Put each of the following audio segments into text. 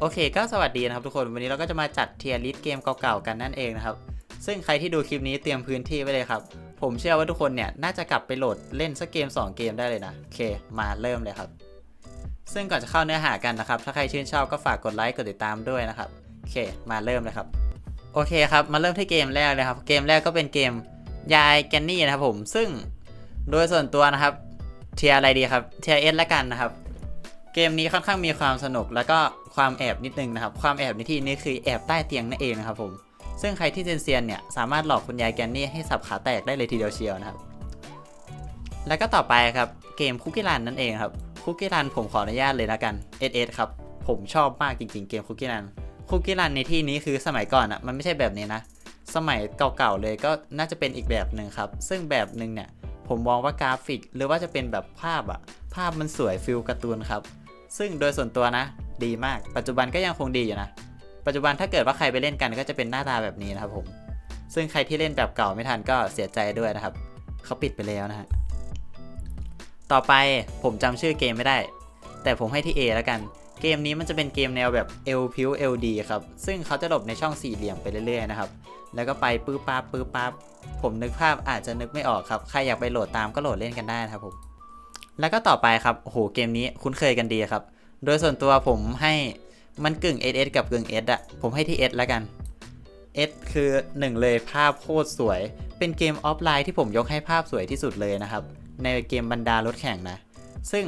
โอเคก็สวัสดีนะครับทุกคนวันนี้เราก็จะมาจัดเทียร์ลิสเกมเก่าๆกันนั่นเองนะครับ ซึ่งใครที่ดูคลิปนี้เตรียมพื้นที่ไว้เลยครับ ผมเชื่อว่าทุกคนเนี่ยน่าจะกลับไปโหลดเล่นสักเกม 2 เกมได้เลยนะ โอเค มาเริ่มเลยครับ ซึ่งก่อนจะเข้าเนื้อหากันนะครับ ถ้าใครชื่นชอบก็ฝากกดไลค์กดติดตามด้วยนะครับโอเค มาเริ่มเลยครับโอเคครับมาเริ่มที่เกมแรกเลยครับ เกมแรกก็เป็นเกมยายแกนนี่นะครับผมซึ่งโดยส่วนตัวนะครับเทียร์อะไรดีครับเทียร์เอสละกันนะครับ เกมนี้ค่อนข้างมีความสนุกแล้วก็ความแอบนิดนึงนะครับ ความแอบในที่นี้คือแอบใต้เตียงนั่นเองนะครับผมซึ่งใครที่เซียนเนี่ยสามารถหลอกคุณยายแกนนี่ให้สับขาแตกได้เลยทีเดียวเชียวนะครับ แล้วก็ต่อไปครับเกมคุกกี้รันนั่นเองครับคุกกี้รันผมขออนุญาตเลยนะกัน SS ครับผมชอบมากจริงๆเกมคุกกี้รันคุกกี้รันในที่นี้คือสมัยก่อนอะ่ะมันไม่ใช่แบบนี้นะ สมัยเก่าๆเลยก็น่าจะเป็นอีกแบบหนึ่งครับ ซึ่งแบบหนึ่งเนี่ยผมมองว่ากราฟิกหรือว่าจะเป็นแบบภาพอะภาพมันสวยฟิลการ์ตูนครับ ซึ่งโดยส่วนตัวนะ ดีมาก ปัจจุบันก็ยังคงดีอยู่นะ ปัจจุบันถ้าเกิดว่าใครไปเล่นกันก็จะเป็นหน้าตาแบบนี้นะครับผม ซึ่งใครที่เล่นแบบเก่าไม่ทันก็เสียใจด้วยนะครับ เขาปิดไปแล้วนะฮะ ต่อไปผมจำชื่อเกมไม่ได้ แต่ผมให้ที่ A แล้วกัน เกมนี้มันจะเป็นเกมแนวแบบเอลพิวเอลดีครับ ซึ่งเขาจะหลบในช่องสี่เหลี่ยมไปเรื่อยๆนะครับ แล้วก็ไปปื้อปั๊บปื้อปั๊บ ผมนึกภาพอาจจะนึกไม่ออกครับ ใครอยากไปโหลดตามก็โหลดเล่นกันได้นะครับผม แล้วก็ต่อไปครับโอ้โหเกมนี้คุ้นเคยกันดีครับ โดยส่วนตัวผมให้มันกึ่ง SS กับกึ่ง S อะผมให้ที่ S แล้วกัน S คือ 1 เลยภาพโคตรสวย เป็นเกมออฟไลน์ที่ผมยกให้ภาพสวยที่สุดเลยนะครับ ในเกมบรรดารถแข่งนะ ซึ่ง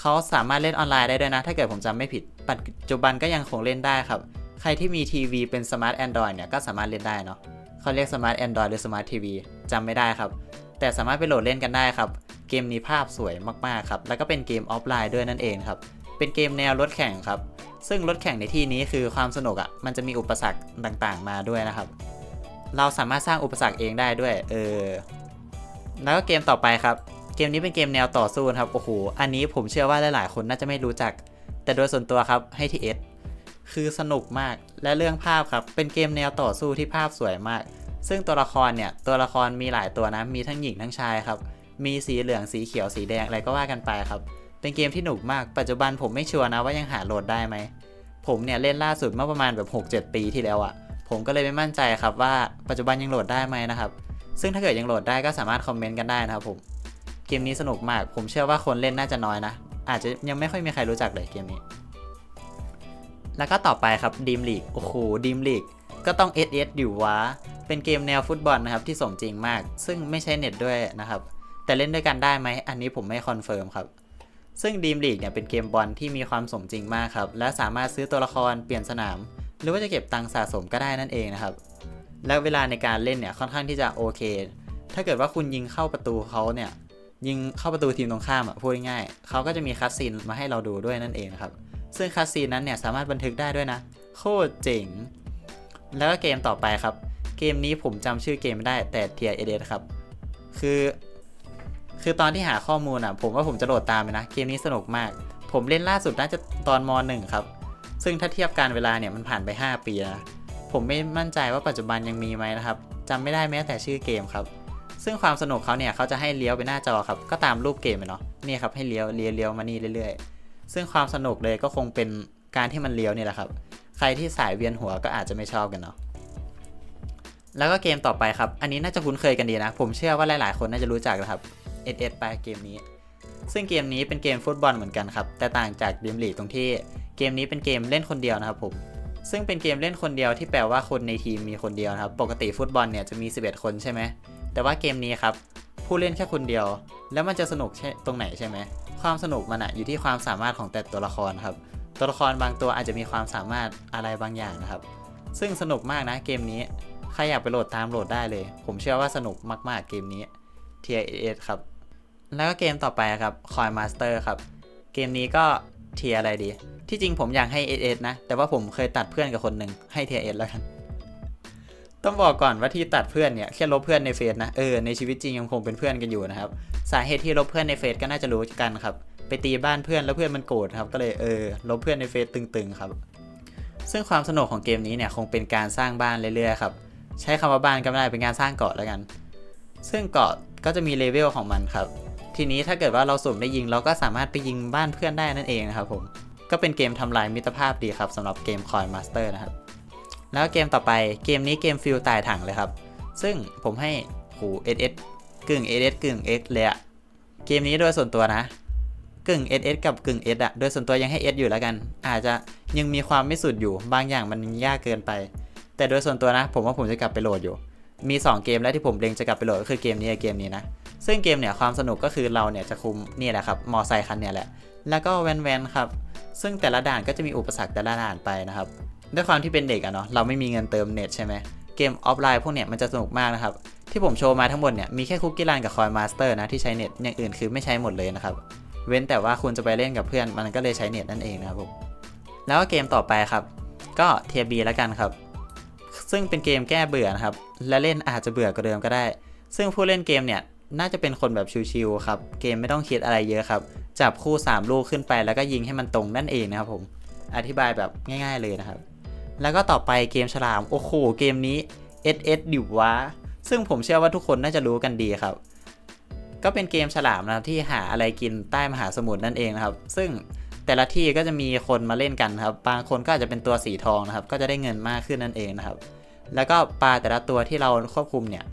เขาสามารถเล่นออนไลน์ได้ด้วยนะ ถ้าเกิดผมจำไม่ผิด ปัจจุบันก็ยังคงเล่นได้ครับ ใครที่มีทีวีเป็นสมาร์ท Android เนี่ยก็สามารถเล่นได้เนาะเขาเรียกสมาร์ท Android หรือสมาร์ททีวีจำไม่ได้ครับ แต่สามารถไปโหลดเล่นกันได้ครับ เกมนี้ภาพสวยมากๆครับ แล้วก็เป็นเกมออฟไลน์ด้วยนั่นเองครับ เป็นเกมแนวรถแข่งครับ ซึ่งรถแข่งในที่นี้คือความสนุกอะ่ะ มันจะมีอุปสรรคต่างๆ มาด้วยนะครับ เราสามารถสร้างอุปสรรคเองได้ด้วย เออ แล้วก็เกมต่อไปครับ เกมนี้เป็นเกมแนวต่อสู้ครับ โอ้โห อันนี้ผมเชื่อว่าหลายๆ คนน่าจะไม่รู้จัก แต่โดยส่วนตัวครับ ให้ทีเอสคือสนุกมาก และเรื่องภาพครับ เป็นเกมแนวต่อสู้ที่ภาพสวยมาก ซึ่งตัวละครเนี่ยตัวละครมีหลายตัวนะมีทั้งหญิงทั้งชายครับ มีสีเหลืองสีเขียวสีแดงอะไรก็ว่ากันไปครับ เป็นเกมที่หนุกมากปัจจุบันผมไม่ชัวร์นะว่ายังหาโหลดได้ไหมผมเนี่ยเล่นล่าสุดเมื่อประมาณแบบ 6-7 ปีที่แล้วอะ่ะ ผมก็เลยไม่มั่นใจครับว่าปัจจุบันยังโหลดได้ไหมนะครับ ซึ่งถ้าเกิดยังโหลดได้ก็สามารถคอมเมนต์กันได้นะครับผมเกมนี้สนุกมาก ผมเชื่อว่าคนเล่นน่าจะน้อยนะ อาจจะยังไม่ค่อยมีใครรู้จักเลยเกมนี้ แล้วก็ต่อไปครับดีมลีกโอ้โหดีมลีก ก็ต้อง SS อยู่วะ เป็นเกมแนวฟุตบอลนะครับที่สมจริงมาก ซึ่งไม่ใช้เน็ตด้วยนะครับ แต่เล่นด้วยกันได้ไหม อันนี้ผมไม่คอนเฟิร์มครับ ซึ่งดีมลีกเนี่ยเป็นเกมบอลที่มีความสมจริงมากครับ และสามารถซื้อตัวละครเปลี่ยนสนาม หรือว่าจะเก็บตังค์สะสมก็ได้นั่นเองนะครับ แล้วเวลาในการเล่นเนี่ยค่อนข้างที่จะโอเค ถ้าเกิดว่าคุณยิงเข้าประตูเขาเนี่ย ยิงเข้าประตูทีมตรงข้ามอะพูดง่ายๆเขาก็จะมีคัสซีนมาให้เราดูด้วยนั่นเองครับ ซึ่งคัสซีนนั้นเนี่ยสามารถบันทึกได้ด้วยนะ โคตรเจ๋ง แล้วก็เกมต่อไปครับ เกมนี้ผมจำชื่อเกมไม่ได้แต่เทียเอเดครับ คือ คือตอนที่หาข้อมูลอะ ผมว่าผมจะโหลดตามไปนะ เกมนี้สนุกมาก ผมเล่นล่าสุดน่าจะตอนม .1 ครับ ซึ่งถ้าเทียบการเวลาเนี่ยมันผ่านไป 5 ปีนะผมไม่มั่นใจว่าปัจจุบันยังมีไหมนะครับจำไม่ได้แม้แต่ชื่อเกมครับ ซึ่งความสนุกเขาเนี่ยเขาจะให้เลี้ยวไปหน้าจอครับ ก็ตามรูปเกมเลยเนาะนี่ครับให้เลี้ยวเลี้ยวเลี้ยวมานี่เรื่อย ๆ ซึ่งความสนุกเลยก็คงเป็นการที่มันเลี้ยวเนี่ยแหละครับ ใครที่สายเวียนหัวก็อาจจะไม่ชอบกันเนาะแล้วก็เกมต่อไปครับ อันนี้น่าจะคุ้นเคยกันดีนะ ผมเชื่อว่าหลาย ๆ คนน่าจะรู้จักนะครับ S S ไปเกมนี้ ซึ่งเกมนี้เป็นเกมฟุตบอลเหมือนกันครับ แต่ต่างจากดิมลีตรงที่เกมนี้เป็นเกมเล่นคนเดียวนะครับผม ซึ่งเป็นเกมเล่นคนเดียวที่แปลว่าคนในทีมมีคนเดียวนะครับ ปกติฟุตบอลเนี่ยจะมี 11 คนใช่ไหม แต่ว่าเกมนี้ครับ ผู้เล่นแค่คนเดียว แล้วมันจะสนุกตรงไหนใช่ไหม ความสนุกมันอะอยู่ที่ความสามารถของแต่ตัวละครครับ ตัวละครบางตัวอาจจะมีความสามารถอะไรบางอย่างนะครับ ซึ่งสนุกมากนะเกมนี้ ใครอยากไปโหลดตามโหลดได้เลย ผมเชื่อว่าสนุกมากๆเกมนี้ TIS ครับ แล้วก็เกมต่อไปครับ Coin Master ครับ เกมนี้ก็เทียอะไรดี ที่จริงผมอยากให้ SS นะ แต่ว่าผมเคยตัดเพื่อนกับคนหนึ่งให้ TIS แล้วกัน ต้องบอกก่อนว่าที่ตัดเพื่อนเนี่ยแค่ลบเพื่อนในเฟซนะ เออในชีวิตจริงยังคงเป็นเพื่อนกันอยู่นะครับ สาเหตุที่ลบเพื่อนในเฟซก็น่าจะรู้กันครับ ไปตีบ้านเพื่อนแล้วเพื่อนมันโกรธครับ ก็เลยเออลบเพื่อนในเฟซตึงๆครับ ซึ่งความสนุกของเกมนี้เนี่ยคงเป็นการสร้างบ้านเรื่อยๆครับ ใช้คำว่าบ้านก็ไม่ได้เป็นการสร้างเกาะแล้วกัน ซึ่งเกาะก็จะมีเลเวลของมันครับ ทีนี้ถ้าเกิดว่าเราสุ่มได้ยิงเราก็สามารถไปยิงบ้านเพื่อนได้นั่นเองนะครับผม ก็เป็นเกมทำลายมิตรภาพดีครับสำหรับเกม Coin Master นะครับ แล้วเกมต่อไปเกมนี้เกมฟิลตายถังเลยครับ ซึ่งผมให้หู SS กึ่ง SS กึ่ง X เลยอะเกมนี้โดยส่วนตัวนะ กึ่ง SS กับกึ่ง S อะโดยส่วนตัวยังให้ S อยู่แล้วกัน อาจจะยังมีความไม่สุดอยู่ บางอย่างมันยากเกินไป แต่โดยส่วนตัวนะ ผมว่าผมจะกลับไปโหลดอยู่ มี 2 เกมแล้วที่ผมเล็งจะกลับไปโหลดก็คือเกมนี้กับเกมนี้นะ ซึ่งเกมเนี่ยความสนุกก็คือเราเนี่ยจะคุมนี่แหละครับมอไซคันเนี่ยแหละ แล้วก็แวนๆครับ ซึ่งแต่ละด่านก็จะมีอุปสรรคแต่ละด่านไปนะครับด้วยความที่เป็นเด็กอะเนาะเราไม่มีเงินเติมเน็ตใช่ไหมเกมออฟไลน์พวกเนี้ยมันจะสนุกมากนะครับที่ผมโชว์มาทั้งหมดเนี่ยมีแค่คุกกี้รันกับคอยมาสเตอร์นะที่ใช้เน็ตอย่างอื่นคือไม่ใช้หมดเลยนะครับ เว้นแต่ว่าคุณจะไปเล่นกับเพื่อนมันก็เลยใช้เน็ตนั่นเองนะครับผมแล้วก็เกมต่อไปครับ ก็เทียบีแล้วกันครับ ซึ่งเป็นเกมแก้เบื่อนะครับ และเล่นอาจจะเบื่อกว่าเดิมก็ได้ ซึ่งผู้เล่นเกมเนี่ยน่าจะเป็นคนแบบชิวๆครับ เกมไม่ต้องคิดอะไรเยอะครับ จับคู่ 3 ลูกขึ้นไปแล้วก็ยิงให้มันตรงนั่นเองนะครับผม อธิบายแบบง่ายๆเลยนะครับ แล้วก็ต่อไปเกมฉลาม โอ้โห เกมนี้ SS ดิวะซึ่งผมเชื่อว่าทุกคนน่าจะรู้กันดีครับ ก็เป็นเกมฉลามนะครับที่หาอะไรกินใต้มหาสมุทรนั่นเองนะครับ ซึ่งแต่ละที่ก็จะมีคนมาเล่นกันครับ บางคนก็อาจจะเป็นตัวสีทองนะครับ ก็จะได้เงินมากขึ้นนั่นเองนะครับ แล้วก็ปลาแต่ละตัวที่เราควบคุมเนี่ย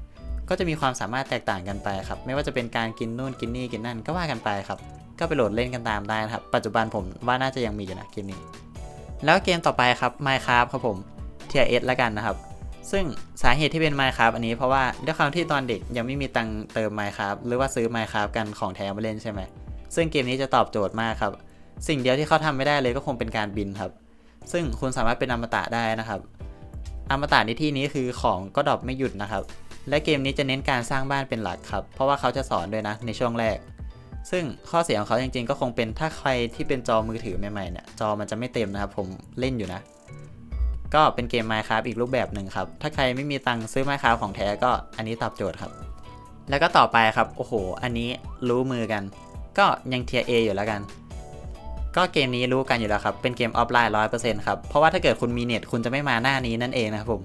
ก็จะมีความสามารถแตกต่างกันไปครับ ไม่ว่าจะเป็นการกินนู่นกินนี่กินนั่นก็ว่ากันไปครับ ก็ไปโหลดเล่นกันตามได้นะครับ ปัจจุบันผมว่าน่าจะยังมีอยู่นะเกมนี้ แล้วเกมต่อไปครับ Minecraft ครับผมเทียเอสล้วกันนะครับ ซึ่งสาเหตุที่เป็น Minecraft อันนี้เพราะว่าด้วยความที่ตอนเด็กยังไม่มีตังเติม Minecraft หรือว่าซื้อ Minecraft กันของแท้มาเล่นใช่ไหม ซึ่งเกมนี้จะตอบโจทย์มากครับ สิ่งเดียวที่เขาทำไม่ได้เลยก็คงเป็นการบินครับ ซึ่งคุณสามารถเป็นอมตะได้นะครับ อมตะในที่นี้คือของก็ดรอปไม่หยุดนะครับ และเกมนี้จะเน้นการสร้างบ้านเป็นหลักครับ เพราะว่าเขาจะสอนด้วยนะในช่วงแรก ซึ่งข้อเสียของเขาจริงๆ ก็คงเป็นถ้าใครที่เป็นจอมือถือใหม่ๆเนี่ยจอมันจะไม่เต็มนะครับ ผมเล่นอยู่นะ ก็เป็นเกม Minecraft อีกรูปแบบหนึ่งครับ ถ้าใครไม่มีตังค์ซื้อ Minecraft ของแท้ก็อันนี้ตอบโจทย์ครับ แล้วก็ต่อไปครับ โอ้โห อันนี้รู้มือกัน ก็ยังเทียเออยู่แล้วกัน ก็เกมนี้รู้กันอยู่แล้วครับ เป็นเกมออฟไลน์ร้อยเปอร์เซ็นต์ครับ เพราะว่าถ้าเกิดคุณมีเน็ตคุณจะไม่มาหน้านี้นั่นเองนะครับผม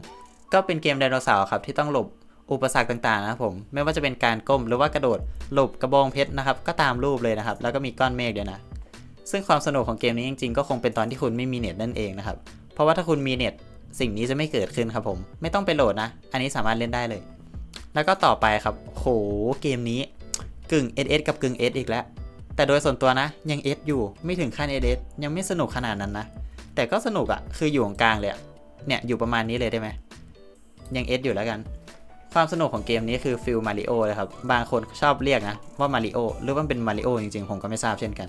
ก็เป็นเกมไดโนเสาร์ครับที่ต้องหลบอุปสรรคต่างๆนะครับผม ไม่ว่าจะเป็นการก้มหรือว่ากระโดดหลบกระบองเพชรนะครับ ก็ตามรูปเลยนะครับ แล้วก็มีก้อนเมฆด้วยนะ ซึ่งความสนุกของเกมนี้จริงๆ ก็คงเป็นตอนที่คุณไม่มีเน็ตนั่นเองนะครับ เพราะว่าถ้าคุณมีเน็ตสิ่งนี้จะไม่เกิดขึ้นครับผม ไม่ต้องไปโหลดนะ อันนี้สามารถเล่นได้เลย แล้วก็ต่อไปครับ โหเกมนี้กึ่ง SS กับกึ่ง S อีกแล้ว แต่โดยส่วนตัวนะ ยัง S อยู่ไม่ถึงขั้น SS ยังไม่สนุกขนาดนั้นนะ แต่ก็สนุกอะคืออยู่กลางเลยเนี่ยอยู่ประมาณนี้เลยได้ไหมยัง S อยู่แล้วกัน ความสนุกของเกมนี้คือฟิลมาริโอเลยครับ บางคนชอบเรียกนะว่ามาริโอหรือว่าเป็นมาริโอจริงๆ ผมก็ไม่ทราบเช่นกัน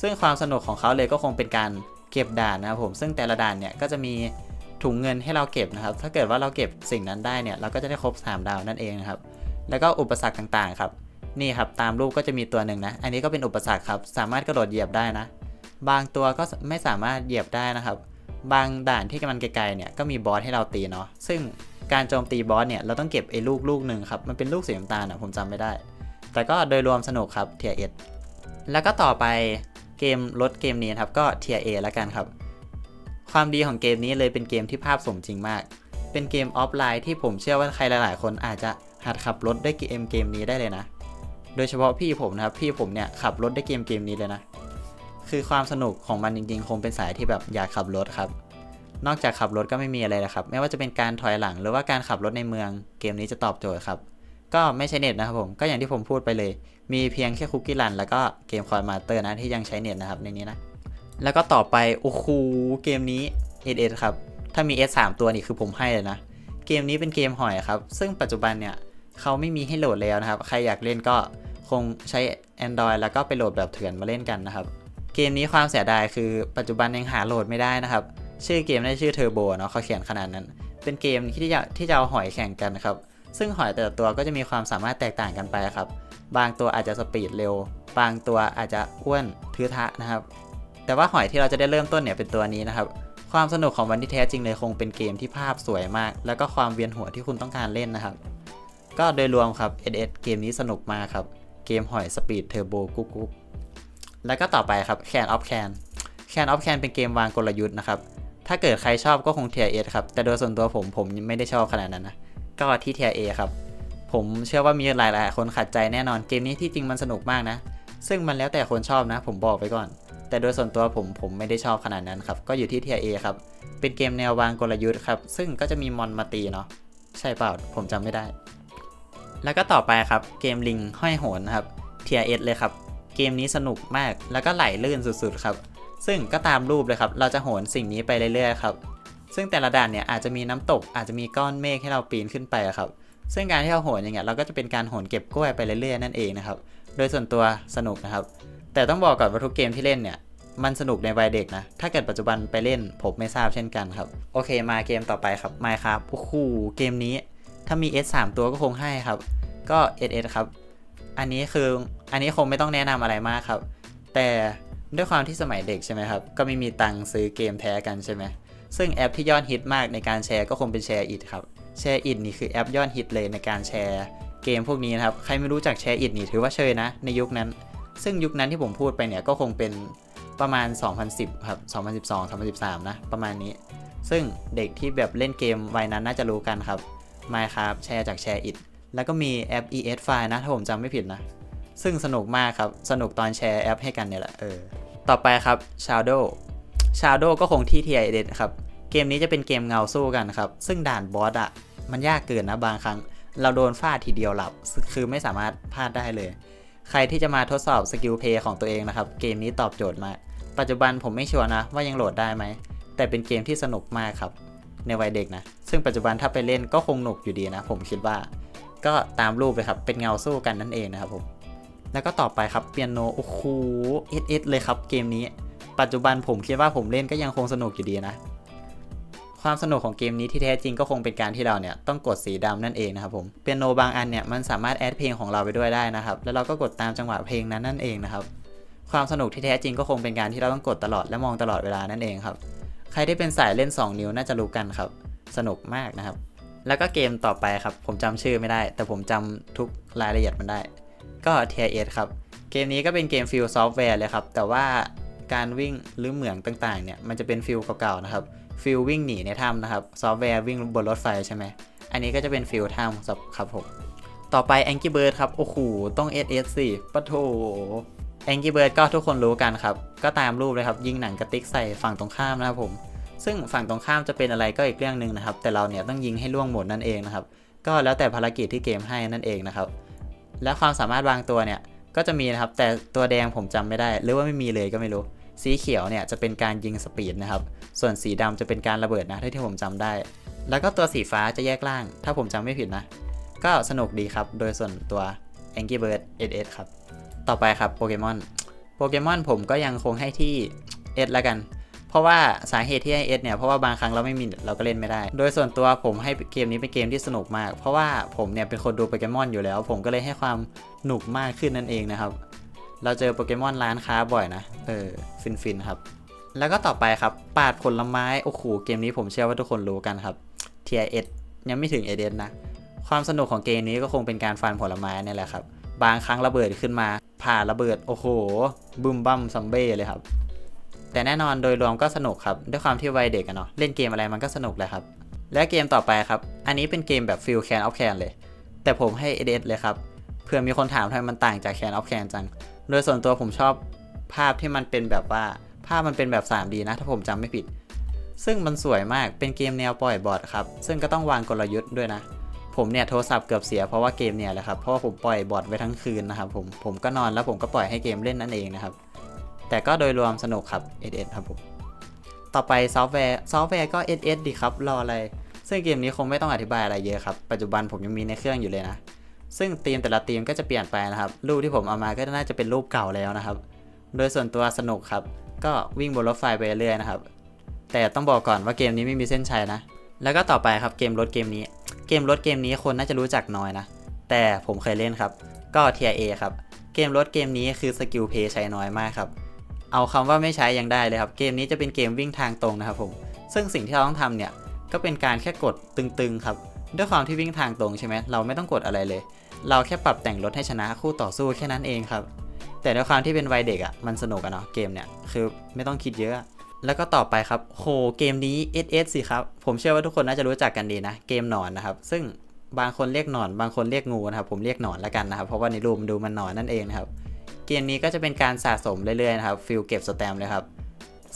ซึ่งความสนุกของเขาเลยก็คงเป็นการ เก็บด่านนะครับผมซึ่งแต่ละด่านเนี่ยก็จะมีถุงเงินให้เราเก็บนะครับ ถ้าเกิดว่าเราเก็บสิ่งนั้นได้เนี่ยเราก็จะได้ครบ 3 ดาวนั่นเองนะครับ แล้วก็อุปสรรคต่างๆครับนี่ครับตามรูปก็จะมีตัวหนึ่งนะ อันนี้ก็เป็นอุปสรรคครับสามารถกระโดดเหยียบได้นะ บางตัวก็ไม่สามารถเหยียบได้นะครับ บางด่านที่มันไกลๆเนี่ยก็มีบอสให้เราตีเนาะซึ่งการโจมตีบอสเนี่ยเราต้องเก็บไอ้ลูกลูกหนึ่งครับมันเป็นลูกสีน้ำตาลอะผมจำไม่ได้ แต่ก็โดยรวมสนุกครับเทียเอ็ดแล้วก็ต่อไป เกมรถเกมนี้ครับก็เทียเอแล้วกันครับ ความดีของเกมนี้เลยเป็นเกมที่ภาพสมจริงมาก เป็นเกมออฟไลน์ที่ผมเชื่อว่าใครหลาย ๆ คนอาจจะหัดขับรถได้เกมเกมนี้ได้เลยนะ โดยเฉพาะพี่ผมนะครับพี่ผมเนี่ยขับรถได้เกมเกมนี้เลยนะ คือความสนุกของมันจริง ๆ คงเป็นสายที่แบบอยากขับรถครับ นอกจากขับรถก็ไม่มีอะไรเลยครับ ไม่ว่าจะเป็นการถอยหลังหรือว่าการขับรถในเมือง เกมนี้จะตอบโจทย์ครับ ก็ไม่ใช้เน็ตนะครับผม ก็อย่างที่ผมพูดไปเลย มีเพียงแค่คุกกี้รัน แล้วก็เกมคอยมาเตอร์นะที่ยังใช้เน็ตนะครับในนี้นะ แล้วก็ต่อไป โอ้โห เกมนี้ S ครับ ถ้ามี S 3 ตัวนี่คือผมให้เลยนะ เกมนี้เป็นเกมหอยครับ ซึ่งปัจจุบันเนี่ยเขาไม่มีให้โหลดแล้วนะครับ ใครอยากเล่นก็คงใช้ Android แล้วก็ไปโหลดแบบเถื่อนมาเล่นกันนะครับ เกมนี้ความเสียดายคือปัจจุบันยังหาโหลดไม่ได้นะครับ ชื่อเกมได้ชื่อเทอร์โบเนาะเขาเขียนขนาดนั้น เป็นเกมที่จะที่จะเอาหอยแข่งกันนะครับ ซึ่งหอยแต่ละตัวก็จะมีความสามารถแตกต่างกันไปครับ บางตัวอาจจะสปีดเร็ว บางตัวอาจจะอ้วนทือทะนะครับ แต่ว่าหอยที่เราจะได้เริ่มต้นเนี่ยเป็นตัวนี้นะครับ ความสนุกของมันที่แท้จริงเลยคงเป็นเกมที่ภาพสวยมาก แล้วก็ความเวียนหัวที่คุณต้องการเล่นนะครับ ก็โดยรวมครับ SS เกมนี้สนุกมากครับ เกมหอยสปีดเทอร์โบกุ๊กุ๊กแล้วก็ต่อไปครับ Can of Can Can of Can เป็นเกมวางกลยุทธ์นะครับ ถ้าเกิดใครชอบก็คงเทียเอครับ แต่โดยส่วนตัวผมผมไม่ได้ชอบขนาดนั้นนะ ก็ที่เทียเอครับ ผมเชื่อว่ามีหลายๆคนขัดใจแน่นอนเกมนี้ที่จริงมันสนุกมากนะ ซึ่งมันแล้วแต่คนชอบนะ ผมบอกไปก่อน แต่โดยส่วนตัวผมผมไม่ได้ชอบขนาดนั้นครับ ก็อยู่ที่เทียเอครับ เป็นเกมแนววางกลยุทธ์ครับ ซึ่งก็จะมีมอนมาตีเนาะใช่เปล่าผมจำไม่ได้ แล้วก็ต่อไปครับเกมลิงห้อยโหนครับเทียเอเลยครับเกมนี้สนุกมากแล้วก็ไหลลื่นสุดๆครับ ซึ่งก็ตามรูปเลยครับ เราจะโหนสิ่งนี้ไปเรื่อยๆครับ ซึ่งแต่ละด่านเนี่ยอาจจะมีน้ำตกอาจจะมีก้อนเมฆให้เราปีนขึ้นไปครับ ซึ่งการที่เราโหนอย่างเงี้ยเราก็จะเป็นการโหนเก็บกล้วยไปเรื่อยๆนั่นเองนะครับ โดยส่วนตัวสนุกนะครับ แต่ต้องบอกก่อนว่าทุกเกมที่เล่นเนี่ยมันสนุกในวัยเด็กนะ ถ้าเกิดปัจจุบันไปเล่นผมไม่ทราบเช่นกันครับ โอเคมาเกมต่อไปครับ m มครับโอ้โหเกมนี้ ถ้ามี S 3ตัวก็คงให้ครับ ก็ SS ครับ อันนี้คือ อันนี้คงไม่ต้องแนะนำอะไรมากครับ แต่ด้วยความที่สมัยเด็กใช่ไหมครับ ก็ไม่มีตังค์ซื้อเกมแท้กันใช่ไหม ซึ่งแอปที่ยอดฮิตมากในการแชร์ก็คงเป็นแชร์อิดครับแชร์อิดนี่คือแอปยอดฮิตเลยในการแชร์เกมพวกนี้นะครับ ใครไม่รู้จักแชร์อิดนี่ถือว่าเชยนะ ในยุคนั้น ซึ่งยุคนั้นที่ผมพูดไปเนี่ยก็คงเป็นประมาณ 2010 ครับ 2012 2013 นะ ประมาณนี้ ซึ่งเด็กที่แบบเล่นเกมวัยนั้นน่าจะรู้กันครับ Minecraft แชร์จากแชร์อิดแล้วก็มีแอป ES File นะ ถ้าผมจำไม่ผิดนะ ซึ่งสนุกมากครับ สนุกตอนแชร์แอปให้กันเนี่ยแหละ เออ ต่อไปครับ Shadow Shadow ก็คงที่ TID ครับ เกมนี้จะเป็นเกมเงาสู้กันครับ ซึ่งด่านบอสอะมันยากเกินนะบางครั้ง เราโดนฟาดทีเดียวหลับ คือไม่สามารถพลาดได้เลย ใครที่จะมาทดสอบสกิลเพย์ของตัวเองนะครับ เกมนี้ตอบโจทย์มาก ปัจจุบันผมไม่ชัวร์นะว่ายังโหลดได้ไหม แต่เป็นเกมที่สนุกมากครับ ในวัยเด็กนะ ซึ่งปัจจุบันถ้าไปเล่นก็คงหนุกอยู่ดีนะ ผมคิดว่า ก็ตามรูปเลยครับ เป็นเงาสู้กันนั่นเองนะครับผม แล้วก็ต่อไปครับเปียโน โอ้โหเอสเอสเลยครับเกมนี้ ปัจจุบันผมคิดว่าผมเล่นก็ยังคงสนุกอยู่ดีนะ ความสนุกของเกมนี้ที่แท้จริงก็คงเป็นการที่เราเนี่ยต้องกดสีดำนั่นเองนะครับผมเปียโนบางอันเนี่ยมันสามารถแอดเพลงของเราไปด้วยได้นะครับ แล้วเราก็กดตามจังหวะเพลงนั้นนั่นเองนะครับ ความสนุกที่แท้จริงก็คงเป็นการที่เราต้องกดตลอดและมองตลอดเวลานั่นเองครับ ใครที่เป็นสายเล่น 2 นิ้วน่าจะรู้กันครับ สนุกมากนะครับ แล้วก็เกมต่อไปครับ ผมจำชื่อไม่ได้ แต่ผมจำทุกรายละเอียดมันได้ ก็เทียเอครับเกมนี้ก็เป็นเกมฟิลซอฟต์แวร์เลยครับ แต่ว่า การวิ่งหรือเหมืองต่างๆเนี่ยมันจะเป็นฟิลเก่าๆนะครับฟิลวิ่งหนีในถ้ำนะครับซอฟต์แวร์วิ่งบนรถไฟใช่ไหมอันนี้ก็จะเป็นฟิลถ้ำครับผมต่อไป Angry Bird ครับ โอ้โห ต้อง SS สิปะโถ Angry Bird ก็ทุกคนรู้กันครับ ก็ตามรูปเลยครับ ยิงหนังกระติกใส่ฝั่งตรงข้ามนะครับผม ซึ่งฝั่งตรงข้ามจะเป็นอะไรก็อีกเรื่องหนึ่งนะครับ แต่เราเนี่ยต้องยิงให้ล่วงหมดนั่นเองนะครับ ก็แล้วแต่ภารกิจที่เกมให้นั่นเองนะครับ และความสามารถบางตัวเนี่ย ก็จะมีนะครับ แต่ตัวแดงผมจำไม่ได้ หรือว่าไม่มีเลยก็ไม่รู้ สีเขียวเนี่ยจะเป็นการยิงสปีดนะครับ ส่วนสีดำจะเป็นการระเบิดนะที่ผมจำได้ แล้วก็ตัวสีฟ้าจะแยกล่าง ถ้าผมจำไม่ผิดนะ ก็สนุกดีครับ โดยส่วนตัว Angry Bird SS ครับ ต่อไปครับโปเกมอน โปเกมอนผมก็ยังคงให้ที่ S ละกัน เพราะว่าสาเหตุที่ให้ S เนี่ย เพราะว่าบางครั้งเราไม่มีเราก็เล่นไม่ได้ โดยส่วนตัวผมให้เกมนี้เป็นเกมที่สนุกมาก เพราะว่าผมเนี่ยเป็นคนดูโปเกมอนอยู่แล้ว ผมก็เลยให้ความหนุกมากขึ้นนั่นเองนะครับ เราเจอโปเกมอนร้านค้าบ่อยนะ เออฟินฟินๆครับ แล้วก็ต่อไปครับ ปาดผลไม้ โอ้โห เกมนี้ผมเชื่อว่าทุกคนรู้กันครับ TIS ยังไม่ถึง ADS นนะ ความสนุกของเกมนี้ก็คงเป็นการฟันผลไม้นี่แหละครับ บางครั้งระเบิดขึ้นมา ผ่าระเบิด โอ้โห บึมบัมซัมเบ้เลยครับ แต่แน่นอนโดยรวมก็สนุกครับ ด้วยความที่วัยเด็กอะเนาะ เล่นเกมอะไรมันก็สนุกแหละครับ และเกมต่อไปครับ อันนี้เป็นเกมแบบฟิลแคนออฟแคนเลย แต่ผมให้ ADS เลยครับ เพื่อมีคนถามทำไมมันต่างจากแคนออฟแคนจัง โดยส่วนตัวผมชอบภาพที่มันเป็นแบบว่าภาพมันเป็นแบบ 3D นะ ถ้าผมจำไม่ผิด ซึ่งมันสวยมากเป็นเกมแนวปล่อยบอทครับ ซึ่งก็ต้องวางกลยุทธ์ด้วยนะ ผมเนี่ยโทรศัพท์เกือบเสียเพราะว่าเกมเนี่ยแหละครับ เพราะว่าผมปล่อยบอทไว้ทั้งคืนนะครับผม ผมก็นอนแล้วผมก็ปล่อยให้เกมเล่นนั่นเองนะครับ แต่ก็โดยรวมสนุกครับ SS ครับผม ต่อไปซอฟต์แวร์ซอฟต์แวร์ก็ SS ดีครับรออะไร ซึ่งเกมนี้คงไม่ต้องอธิบายอะไรเยอะครับ ปัจจุบันผมยังมีในเครื่องอยู่เลยนะ ซึ่งธีมแต่ละธีมก็จะเปลี่ยนไปนะครับ รูปที่ผมเอามาก็น่าจะเป็นรูปเก่าแล้วนะครับ โดยส่วนตัวสนุกครับ ก็วิ่งบนรถไฟไปเรื่อยๆนะครับ แต่ต้องบอกก่อนว่าเกมนี้ไม่มีเส้นชัยนะ แล้วก็ต่อไปครับเกมรถเกมนี้ เกมรถเกมนี้คนน่าจะรู้จักน้อยนะ แต่ผมเคยเล่นครับ ก็ TIA ครับ เกมรถเกมนี้คือสกิลเพย์ใช้น้อยมากครับ เอาคำว่าไม่ใช้ยังได้เลยครับ เกมนี้จะเป็นเกมวิ่งทางตรงนะครับผม ซึ่งสิ่งที่เราต้องทำเนี่ย ก็เป็นการแค่กดตึงๆครับ ด้วยความที่วิ่งทางตรงใช่ไหมเราไม่ต้องกดอะไรเลย เราแค่ปรับแต่งรถให้ชนะคู่ต่อสู้แค่นั้นเองครับ แต่ด้วยความที่เป็นวัยเด็กอะ่ะมันสนุกอะเนาะเกมเนี่ยคือไม่ต้องคิดเยอะ แล้วก็ต่อไปครับโหเกมนี้ SS สิครับ ผมเชื่อว่าทุกคนน่าจะรู้จักกันดีนะ เกมหนอนนะครับ ซึ่งบางคนเรียกหนอน บางคนเรียกงูนะครับ ผมเรียกหนอนแล้วกันนะครับ เพราะว่าในรูปมันดูมันหนอนนั่นเองนะครับ เกมนี้ก็จะเป็นการสะสมเรื่อยๆนะครับฟิลเก็บสแตมเลยครับ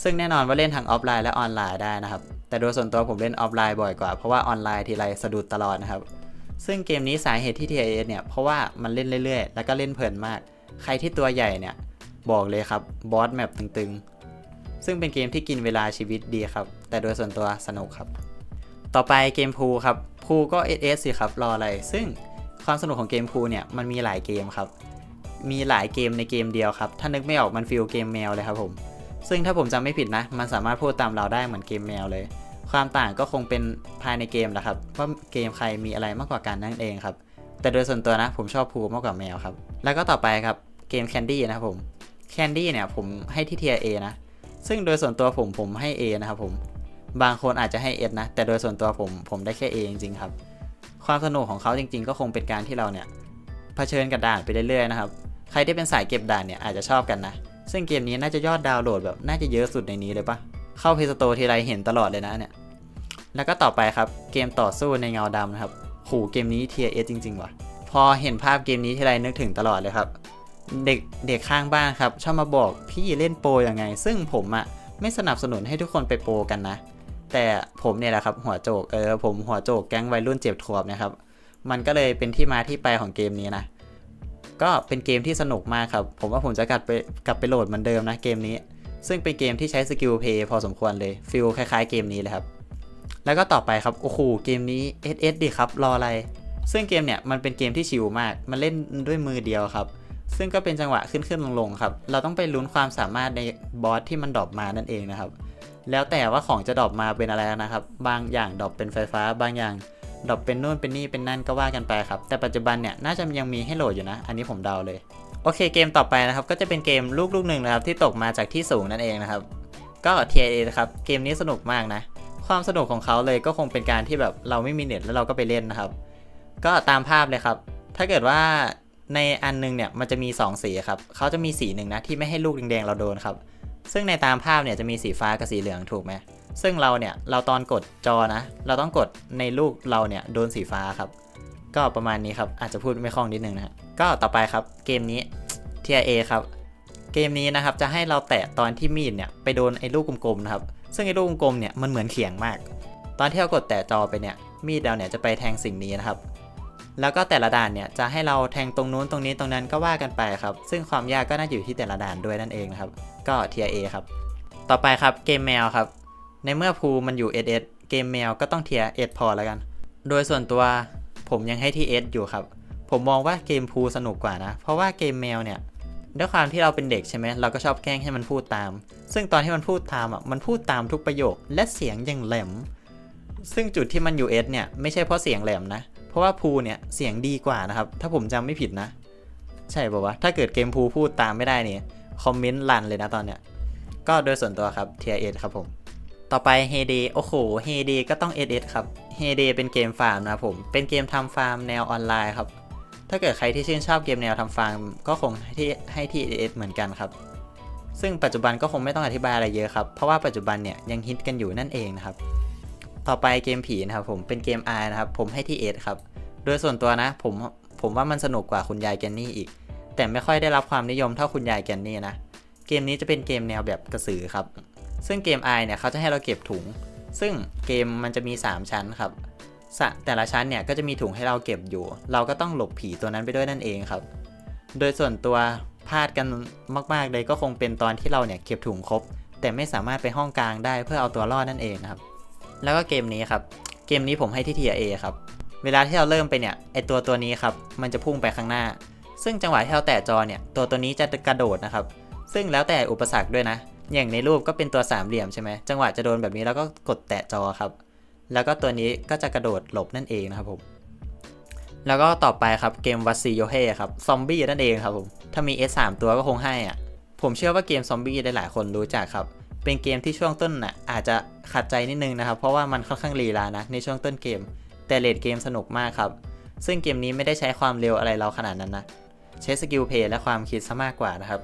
ซึ่งแน่นอนว่าเล่นทั้งออฟไลน์และออนไลน์ได้นะครับ แต่โดยส่วนตัวผมเล่นออฟไลน์บ่อยกว่า เพราะว่าออนไลน์ทีไรสะดุดตลอดนะครับ ซึ่งเกมนี้สาเหตุที่ TIS เนี่ย เพราะว่ามันเล่นเรื่อย ๆ แล้วก็เล่นเพลินมาก ใครที่ตัวใหญ่เนี่ย บอกเลยครับ บอสแมปตึงๆ ซึ่งเป็นเกมที่กินเวลาชีวิตดีครับ แต่โดยส่วนตัวสนุกครับ ต่อไปเกมพูครับ พูก็ SS สิครับ รออะไร ซึ่งความสนุกของเกมพูเนี่ย มันมีหลายเกมครับ มีหลายเกมในเกมเดียวครับ ถ้านึกไม่ออกมันฟีลเกมแมวเลยครับผม ซึ่งถ้าผมจำไม่ผิดนะ มันสามารถพูดตามเราได้เหมือนเกมแมวเลย ความต่างก็คงเป็นภายในเกมแหละครับว่าเกมใครมีอะไรมากกว่ากันนั่นเองครับ แต่โดยส่วนตัวนะผมชอบพูมากกว่าแมวครับ แล้วก็ต่อไปครับเกม Candy นะครับผม Candy เนี่ยผมให้ที่เทีย A นะ ซึ่งโดยส่วนตัวผมผมให้ A นะครับผม บางคนอาจจะให้ S นะ แต่โดยส่วนตัวผมผมได้แค่ A จริงๆครับ ความสนุกของเขาจริงๆ ก็คงเป็นการที่เราเนี่ยเผชิญกับด่านไปเรื่อยๆนะครับ ใครที่เป็นสายเก็บด่านเนี่ยอาจจะชอบกันนะ ซึ่งเกมนี้น่าจะยอดดาวน์โหลดแบบน่าจะเยอะสุดในนี้เลยปะ เข้าเพ y s สโตทีไรเห็นตลอดเลยนะเนี่ย แล้วก็ต่อไปครับเกมต่อสู้ในเงาดำนะครับโหเกมนี้เทียเอสจริง ๆว่ะ พอเห็นภาพเกมนี้ทีไรนึกถึงตลอดเลยครับ เด็กเด็กข้างบ้านครับ ชอบมาบอกพี่เล่นโปรยังไง ซึ่งผมอะไม่สนับสนุนให้ทุกคนไปโปรกันนะ แต่ผมเนี่ยแหละครับหัวโจก เออผมหัวโจกแก๊งวัยรุ่นเจ็บทวบนะครับ มันก็เลยเป็นที่มาที่ไปของเกมนี้นะ ก็เป็นเกมที่สนุกมากครับ ผมว่าผมจะกลับไปกลับไปโหลดเหมือนเดิมนะเกมนี้ ซึ่งเป็นเกมที่ใช้สกิลเพย์พอสมควรเลยฟิลคล้ายๆเกมนี้เลยครับ แล้วก็ต่อไปครับ โอ้โหเกมนี้ SS ดีครับ รออะไร ซึ่งเกมเนี่ยมันเป็นเกมที่ชิลมาก มันเล่นด้วยมือเดียวครับ ซึ่งก็เป็นจังหวะขึ้นขึ้นลงลงครับ เราต้องไปลุ้นความสามารถในบอสที่มันดรอปมานั่นเองนะครับ แล้วแต่ว่าของจะดรอปมาเป็นอะไรนะครับ บางอย่างดรอปเป็นไฟฟ้า บางอย่างดรอปเป็นนู่นเป็นนี่เป็นนั่นก็ว่ากันไปครับ แต่ปัจจุบันเนี่ยน่าจะยังมีให้โหลดอยู่นะ อันนี้ผมเดาเลย โอเคเกมต่อไปนะครับ ก็จะเป็นเกมลูกลูกหนึ่งนะครับ ที่ตกมาจากที่สูงนั่นเองนะครับ ก็ TIA นะครับ เกมนี้สนุกมากนะ ความสนุกของเขาเลยก็คงเป็นการที่แบบเราไม่มีเน็ตแล้วเราก็ไปเล่นนะครับ ก็ตามภาพเลยครับ ถ้าเกิดว่าในอันนึงเนี่ยมันจะมี 2 สีครับเขาจะมีสีหนึ่งนะที่ไม่ให้ลูกแดงๆเราโดนครับ ซึ่งในตามภาพเนี่ยจะมีสีฟ้ากับสีเหลืองถูกไหมซึ่งเราเนี่ยเราตอนกดจอนะ เราต้องกดในลูกเราเนี่ยโดนสีฟ้าครับ ก็ประมาณนี้ครับอาจจะพูดไม่คล่องนิดนึงนะฮะก็ต่อไปครับเกมนี้ TIA ครับ เกมนี้นะครับจะให้เราแตะตอนที่มีดเนี่ยไปโดนไอ้ลูกกลมๆนะครับ ซึ่งไอ้ลูกกลมๆเนี่ยมันเหมือนเขียงมาก ตอนที่เรากดแตะจอไปเนี่ยมีดเราเนี่ยจะไปแทงสิ่งนี้นะครับ แล้วก็แต่ละด่านเนี่ยจะให้เราแทงตรงนู้นตรงนี้ตรงนั้นก็ว่ากันไปครับ ซึ่งความยากก็น่าอยู่ที่แต่ละด่านด้วยนั่นเองนะครับ ก็ TIA ครับ ต่อไปครับเกมแมวครับ ในเมื่อภูมันอยู่ SS เกมแมวก็ต้องเทีย S พอแล้วกัน โดยส่วนตัวผมยังให้ที่ S อยู่ครับผมมองว่าเกมภูสนุกกว่านะ เพราะว่าเกมแมวเนี่ย ด้วยความที่เราเป็นเด็กใช่ไหมเราก็ชอบแกล้งให้มันพูดตาม ซึ่งตอนที่มันพูดตามอะมันพูดตามทุกประโยคและเสียงยังแหลม ซึ่งจุดที่มันอยู่ S เนี่ยไม่ใช่เพราะเสียงแหลมนะ เพราะว่าภูเนี่ยเสียงดีกว่านะครับ ถ้าผมจำไม่ผิดนะ ใช่ป่าวะถ้าเกิดเกมภูพูดตามไม่ได้นี่คอมเมนต์ลันเลยนะตอนเนี้ยก็โดยส่วนตัวครับ Tier 8ครับผม ต่อไป h e y d a y โอ้โห h e y d a y ก็ต้อง SS ครับ h e y d a y เป็นเกมฟาร์มนะผมเป็นเกมทำฟาร์มแนวออนไลน์ครับ ถ้าเกิดใครที่ชื่นชอบเกมแนวทำฟาร์มก็คงให้ที่ให้ที่ SS เหมือนกันครับ ซึ่งปัจจุบันก็คงไม่ต้องอธิบายอะไรเยอะครับ เพราะว่าปัจจุบันเนี่ยยังฮิตกันอยู่นั่นเองนะครับ ต่อไปเกมผีนะครับผมเป็นเกม R นะครับผมให้ที่ S ครับ โดยส่วนตัวนะผมผมว่ามันสนุกกว่าคุณยายแกนนี่อีก แต่ไม่ค่อยได้รับความนิยมเท่าคุณยายแกนนี่นะ เกมนี้จะเป็นเกมแนวแบบกระสือครับ ซึ่งเกม i เนี่ยเขาจะให้เราเก็บถุง ซึ่งเกมมันจะมี 3 ชั้นครับ แต่ละชั้นเนี่ยก็จะมีถุงให้เราเก็บอยู่ เราก็ต้องหลบผีตัวนั้นไปด้วยนั่นเองครับ โดยส่วนตัวพลาดกันมากๆเลยก็คงเป็นตอนที่เราเนี่ยเก็บถุงครบ แต่ไม่สามารถไปห้องกลางได้เพื่อเอาตัวรอดนั่นเองนะครับ แล้วก็เกมนี้ครับ เกมนี้ผมให้ที่เทียเอครับ เวลาที่เราเริ่มไปเนี่ยไอตัวตัวนี้ครับมันจะพุ่งไปข้างหน้า ซึ่งจังหวะที่เราแตะจอเนี่ยตัวตัวนี้จะกระโดดนะครับ ซึ่งแล้วแต่อุปสรรคด้วยนะ อย่างในรูปก็เป็นตัวสามเหลี่ยมใช่ไหมจังหวะจะโดนแบบนี้แล้วก็กดแตะจอครับ แล้วก็ตัวนี้ก็จะกระโดดหลบนั่นเองนะครับผมแล้วก็ต่อไปครับเกมวัตซีโยเฮครับซอมบี้นั่นเองครับผมถ้ามี S 3 ตัวก็คงให้อะผมเชื่อว่าเกมซอมบี้ได้หลายคนรู้จักครับ เป็นเกมที่ช่วงต้นน่ะอาจจะขัดใจนิดนึงนะครับ เพราะว่ามันค่อนข้างลีลานะในช่วงต้นเกม แต่เลดเกมสนุกมากครับ ซึ่งเกมนี้ไม่ได้ใช้ความเร็วอะไรเราขนาดนั้นนะ ใช้สกิลเพย์และความคิดซะมากกว่านะครับ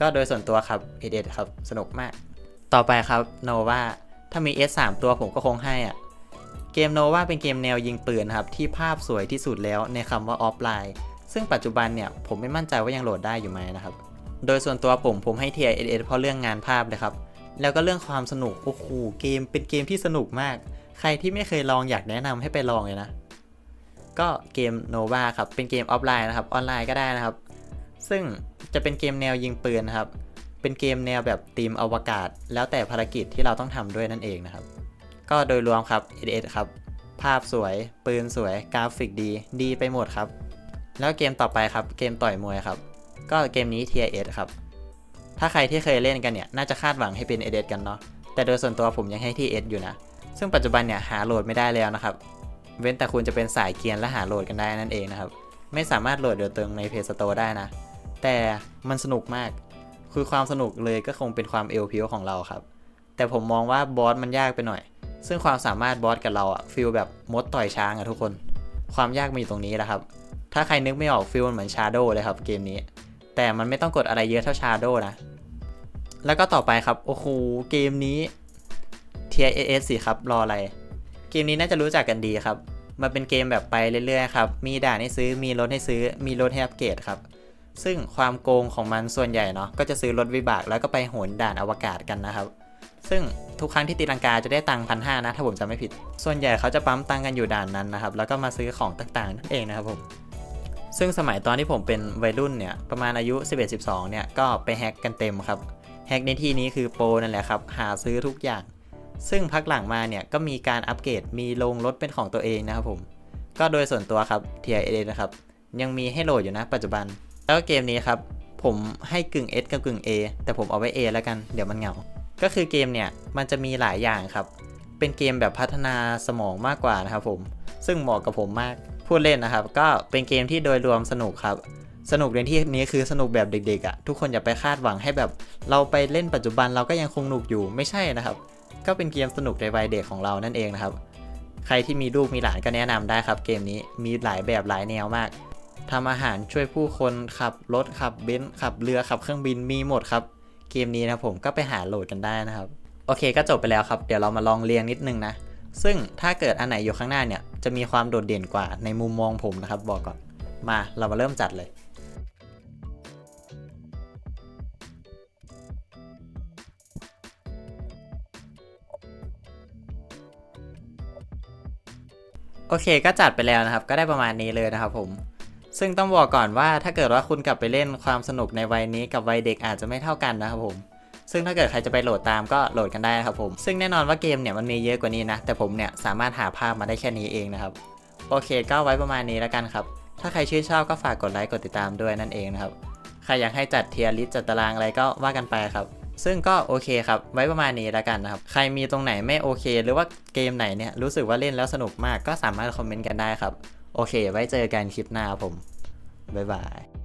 ก็โดยส่วนตัวครับเอ็ดครับสนุกมาก ต่อไปครับโนวาถ้ามี S 3 ตัวผมก็คงให้อะ เกมโนวาเป็นเกมแนวยิงปืนครับที่ภาพสวยที่สุดแล้วในคำว่าออฟไลน์ ซึ่งปัจจุบันเนี่ยผมไม่มั่นใจว่ายังโหลดได้อยู่ไหมนะครับ โดยส่วนตัวผมผมให้เทียเอเพราะเรื่องงานภาพเลยครับ แล้วก็เรื่องความสนุก โอ้โหเกมเป็นเกมที่สนุกมาก ใครที่ไม่เคยลองอยากแนะนำให้ไปลองเลยนะ ก็เกม Nova ครับเป็นเกมออฟไลน์นะครับออนไลน์ก็ได้นะครับ ซึ่งจะเป็นเกมแนวยิงปืนนะครับเป็นเกมแนวแบบธีมอวกาศ แล้วแต่ภารกิจที่เราต้องทำด้วยนั่นเองนะครับ ก็โดยรวมครับ ed ครับ ภาพสวย ปืนสวย กราฟิกดี ดีไปหมดครับ แล้วเกมต่อไปครับ เกมต่อยมวยครับ ก็เกมนี้ Tier S ครับ ถ้าใครที่เคยเล่นกันเนี่ย น่าจะคาดหวังให้เป็น ed กันเนาะ แต่โดยส่วนตัวผมยังให้ Tier S อยู่นะ ซึ่งปัจจุบันเนี่ยหาโหลดไม่ได้แล้วนะครับ เว้นแต่คุณจะเป็นสายเกียนและหาโหลดกันได้นั่นเองนะครับ ไม่สามารถโหลดโดยตรงใน Play Store ได้นะ แต่มันสนุกมาก คือความสนุกเลยก็คงเป็นความเอลพิวของเราครับ แต่ผมมองว่าบอสมันยากไปหน่อย ซึ่งความสามารถบอสกับเราอะฟิลแบบมดต่อยช้างอะทุกคน ความยากมีอยู่ตรงนี้แหละครับ ถ้าใครนึกไม่ออกฟิลมันเหมือนชาโดเลยครับเกมนี้ แต่มันไม่ต้องกดอะไรเยอะเท่าชาโดนะ แล้วก็ต่อไปครับ โอ้โห เกมนี้ TIS สิครับ รออะไร เกมนี้น่าจะรู้จักกันดีครับ มันเป็นเกมแบบไปเรื่อยๆครับ มีด่านให้ซื้อ มีรถให้ซื้อ มีรถให้อัปเกรดครับ ซึ่งความโกงของมันส่วนใหญ่เนาะ ก็จะซื้อรถวิบากแล้วก็ไปโหนด่านอวกาศกันนะครับ ซึ่ง ทุกครั้งที่ตีลังกาจะได้ตังค์พันห้านะ ถ้าผมจำไม่ผิด ส่วนใหญ่เขาจะปั๊มตังค์กันอยู่ด่านนั้นนะครับ แล้วก็มาซื้อของต่างๆนั่นเองนะครับผม ซึ่งสมัยตอนที่ผมเป็นวัยรุ่นเนี่ย ประมาณอายุ 11-12 เนี่ย ก็ไปแฮกกันเต็มครับ แฮกในที่นี้คือโปรนั่นแหละครับ หาซื้อทุกอย่าง ซึ่งพักหลังมาเนี่ย ก็มีการอัปเกรด มีลงรถเป็นของตัวเองนะครับผม ก็โดยส่วนตัวครับ TIA นะครับ ยังมีให้โหลดอยู่นะ ปัจจุบัน แล้วเกมนี้ครับผมให้กึ่ง S กับกึ่ง A แต่ผมเอาไว้ A แล้วกัน เดี๋ยวมันเหงา ก็คือเกมเนี่ยมันจะมีหลายอย่างครับ เป็นเกมแบบพัฒนาสมองมากกว่านะครับผม ซึ่งเหมาะกับผมมาก พูดเล่นนะครับ ก็เป็นเกมที่โดยรวมสนุกครับ สนุกในที่นี้คือสนุกแบบเด็กๆอะ่ะ ทุกคนอย่าไปคาดหวังให้แบบเราไปเล่นปัจจุบันเราก็ยังคงหนุกอยู่ไม่ใช่นะครับ ก็เป็นเกมสนุกในวัยเด็กของเรานั่นเองนะครับ ใครที่มีลูกมีหลานก็แนะนำได้ครับ เกมนี้มีหลายแบบหลายแนวมากทำอาหารช่วยผู้คนขับรถขับเบนซ์ขับเรือขับเครื่องบินมีหมดครับ เกมนี้นะผมก็ไปหาโหลดกันได้นะครับ โอเคก็จบไปแล้วครับ เดี๋ยวเรามาลองเรียงนิดนึงนะ ซึ่งถ้าเกิดอันไหนอยู่ข้างหน้าเนี่ย จะมีความโดดเด่นกว่าในมุมมองผมนะครับ บอกก่อน มาเรามาเริ่มจัดเลยโอเคก็จัดไปแล้วนะครับ ก็ได้ประมาณนี้เลยนะครับผม ซึ่งต้องบอกก่อนว่าถ้าเกิดว่าคุณกลับไปเล่นความสนุกในวัยนี้กับวัยเด็กอาจจะไม่เท่ากันนะครับผมซึ่งถ้าเกิดใครจะไปโหลดตามก็โหลดกันได้นะครับผม ซึ่งแน่นอนว่าเกมเนี่ยมันมีเยอะกว่านี้นะ แต่ผมเนี่ยสามารถหาภาพมาได้แค่นี้เองนะครับ โอเคก็ไว้ประมาณนี้แล้วกันครับ ถ้าใครชื่นชอบก็ฝากกดไลค์กดติดตามด้วยนั่นเองนะครับ ใครอยากให้จัดเทียร์ลิสจัดตารางอะไรก็ว่ากันไปครับ ซึ่งก็โอเคครับ ไว้ประมาณนี้แล้วกันนะครับ ใครมีตรงไหนไม่โอเค หรือว่าเกมไหนเนี่ยรู้สึกว่าเล่นแล้วสนุกมากก็สามารถคอมเมนต์กันได้ครับ โอเค ไว้เจอกันคลิปหน้าครับผม บ๊ายบาย